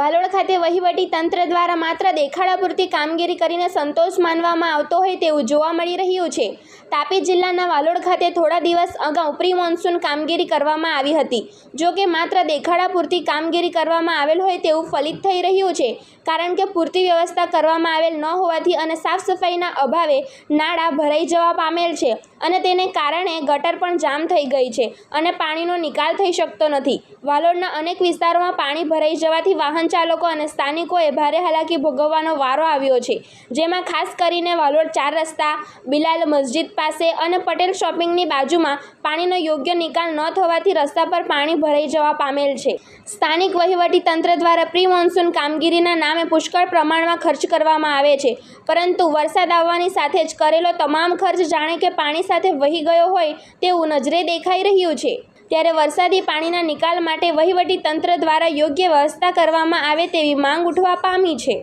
વાલોડ ખાતે વહીવટી તંત્ર દ્વારા માત્ર દેખાડા પૂરતી કામગીરી કરીને સંતોષ માનવામાં આવતો હોય તેવું જોવા મળી રહ્યું છે. તાપી જિલ્લાના વાલોડ ખાતે થોડા દિવસ અગાઉ પ્રી મોન્સૂન કામગીરી કરવામાં આવી હતી. જો કે માત્ર દેખાડા પૂરતી કામગીરી કરવામાં આવેલ હોય તેવું ફલિત થઈ રહ્યું છે. કારણ કે પૂરતી વ્યવસ્થા કરવામાં આવેલ ન હોવાથી અને સાફ સફાઈના અભાવે નાળા ભરાઈ જવા પામેલ છે અને તેને કારણે ગટર પણ જામ થઈ ગઈ છે અને પાણીનો નિકાલ થઈ શકતો નથી. વાલોડના અનેક વિસ્તારોમાં પાણી ભરાઈ જવાથી વાહન ચાલકો અને સ્થાનિકોએ ભારે હાલાકી ભોગવવાનો વારો આવ્યો છે. જેમાં ખાસ કરીને વાલોડ ચાર રસ્તા, બિલાલ મસ્જિદ પાસે અને પટેલ શોપિંગની બાજુમાં પાણીનો યોગ્ય નિકાલ ન થવાથી રસ્તા પર પાણી ભરાઈ જવા પામેલ છે. સ્થાનિક વહીવટી તંત્ર દ્વારા પ્રી મોન્સૂન કામગીરીના નામે પુષ્કળ પ્રમાણમાં ખર્ચ કરવામાં આવે છે. પરંતુ વરસાદ આવવાની સાથે જ કરેલો તમામ ખર્ચ જાણે કે પાણી સાથે વહી ગયો હોય તેવું નજરે દેખાઈ રહ્યું છે. ત્યારે વરસાદી પાણીના નિકાલ માટે વહીવટી તંત્ર દ્વારા યોગ્ય વ્યવસ્થા કરવામાં આવે તેવી માંગ ઉઠવા પામી છે.